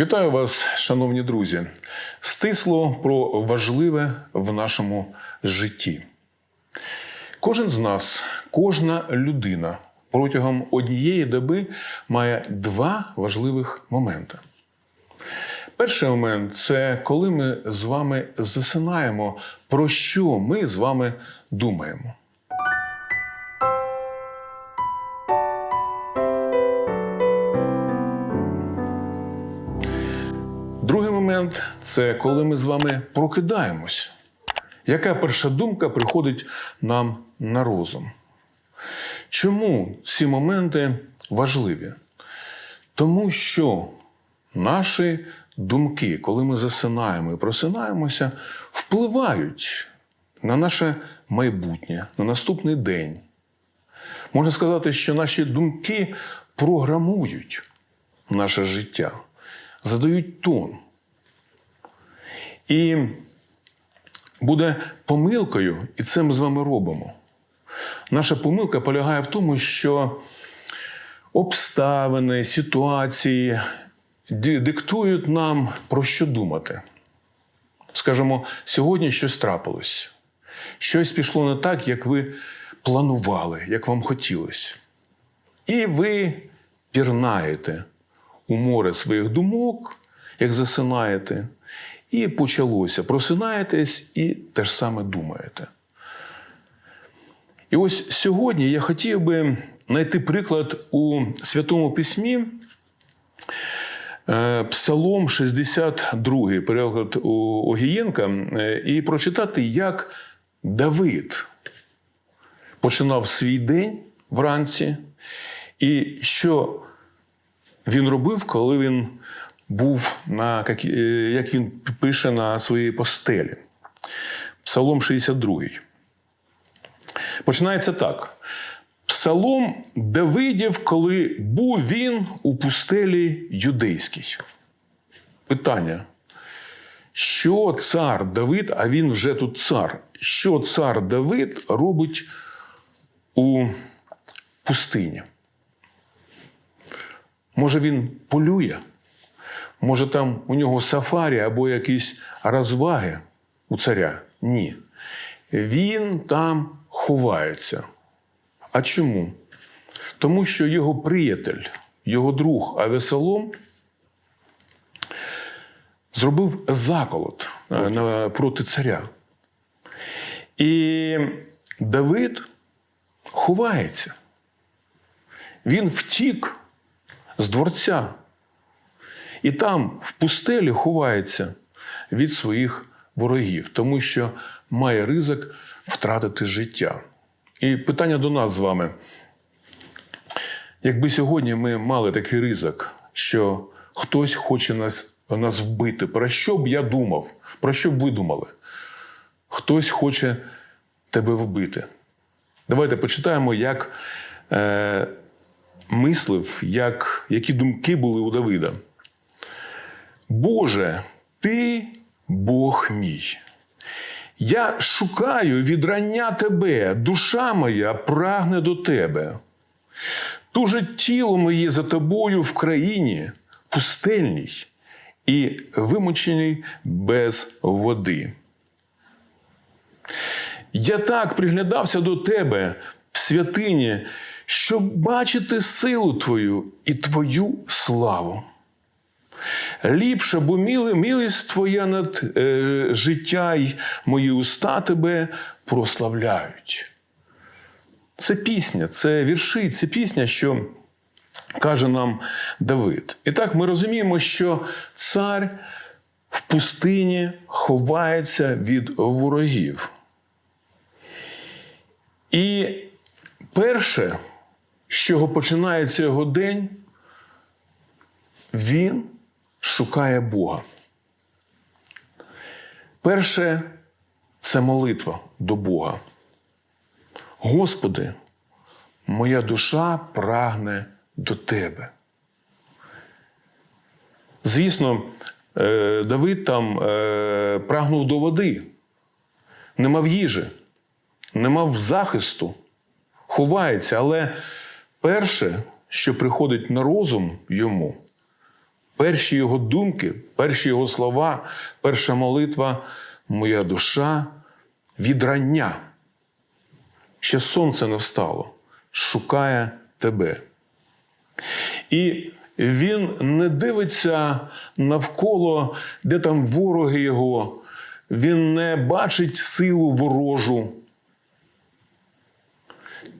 Вітаю вас, шановні друзі. Стисло про важливе в нашому житті. Кожен з нас, кожна людина протягом однієї доби має два важливих моменти. Перший момент це коли ми з вами засинаємо, про що ми з вами думаємо. Момент це коли ми з вами прокидаємось. Яка перша думка приходить нам на розум? Чому ці моменти важливі? Тому що наші думки, коли ми засинаємо і просинаємося, впливають на наше майбутнє, на наступний день. Можна сказати, що наші думки програмують наше життя, задають тон. І буде помилкою, і це ми з вами робимо. Наша помилка полягає в тому, що обставини, ситуації диктують нам про що думати. Скажімо, сьогодні щось трапилось, щось пішло не так, як ви планували, як вам хотілося. І ви пірнаєте у море своїх думок, як засинаєте, і почалося. Просинаєтесь і те ж саме думаєте. І ось сьогодні я хотів би знайти приклад у Святому Письмі. Е, Псалом 62, переклад Огієнка, е, і прочитати, як Давид починав свій день вранці, і що він робив, коли він був на, е, як він пише на своїй постелі. Псалом 62. Починається так. Псалом Давидів, коли був він у пустелі юдейській. Питання. Що цар Давид, а він вже тут цар, що цар Давид робить у пустині? Може, він полює? Може, там у нього сафарі або якісь розваги у царя? Ні. Він там ховається. А чому? Тому що його приятель, його друг Авесолом зробив заколот е, на- проти царя. І Давид ховається. Він втік з дворця. І там, в пустелі, ховається від своїх ворогів, тому що має ризик втратити життя. І питання до нас з вами. Якби сьогодні ми мали такий ризик, що хтось хоче нас, нас вбити, про що б я думав? Про що б ви думали? Хтось хоче тебе вбити. Давайте почитаємо, як е, мислив, як, які думки були у Давида. Боже, ти Бог мій. Я шукаю відрання тебе, душа моя прагне до тебе. Туже тіло моє за тобою в країні пустельній і вимученій без води. Я так приглядався до тебе в святині, щоб бачити силу твою і твою славу. Ліпше, бо мили, милість твоя над е, життя й мої уста тебе прославляють. Це пісня, це вірші, це пісня, що каже нам Давид. І так ми розуміємо, що цар в пустині ховається від ворогів. І перше, з чого починається його день, він шукає Бога. Перше це молитва до Бога. Господи, моя душа прагне до Тебе. Звісно, е, Давид там е, прагнув до води, не мав їжі, не мав захисту, ховається, але перше, що приходить на розум йому, перші його думки, перші його слова, перша молитва, моя душа від рання. Ще сонце не встало, шукає тебе. І він не дивиться навколо, де там вороги його, він не бачить силу ворожу.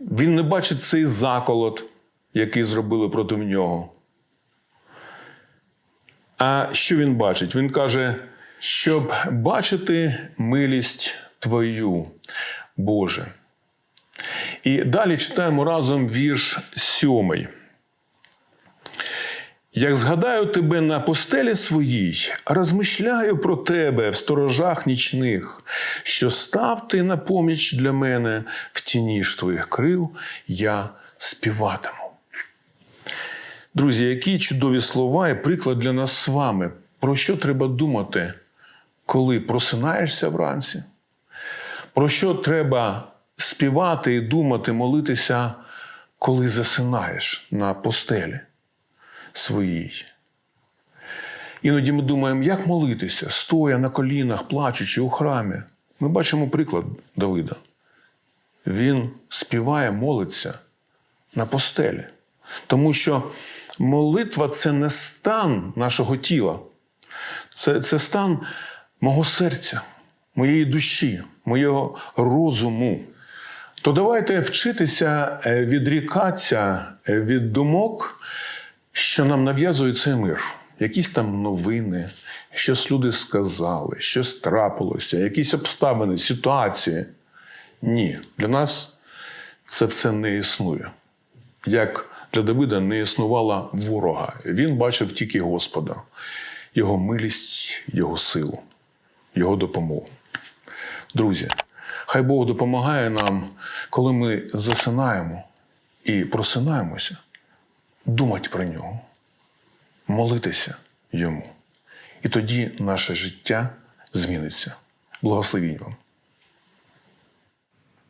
Він не бачить цей заколот, який зробили проти нього. А що він бачить? Він каже, щоб бачити милість Твою, Боже. І далі читаємо разом вірш сьомий. Як згадаю тебе на постелі своїй, розмишляю про тебе в сторожах нічних, що став ти на поміч для мене в тіні ж твоїх крил я співатиму. Друзі, які чудові слова і приклад для нас з вами. Про що треба думати, коли просинаєшся вранці? Про що треба співати і думати, молитися, коли засинаєш на постелі своїй? Іноді ми думаємо, як молитися, стоя на колінах, плачучи у храмі. Ми бачимо приклад Давида. Він співає, молиться на постелі. Тому що молитва це не стан нашого тіла, це, це стан мого серця, моєї душі, моєго розуму. То давайте вчитися е, відрікатися е, від думок, що нам нав'язує цей мир. Якісь там новини, щось люди сказали, щось трапилося, якісь обставини, ситуації. Ні, для нас це все не існує. Як для Давида не існувало ворога. Він бачив тільки Господа, його милість, його силу, його допомогу. Друзі, хай Бог допомагає нам, коли ми засинаємо і просинаємося, думати про нього, молитися йому. І тоді наше життя зміниться. Благословінь вам.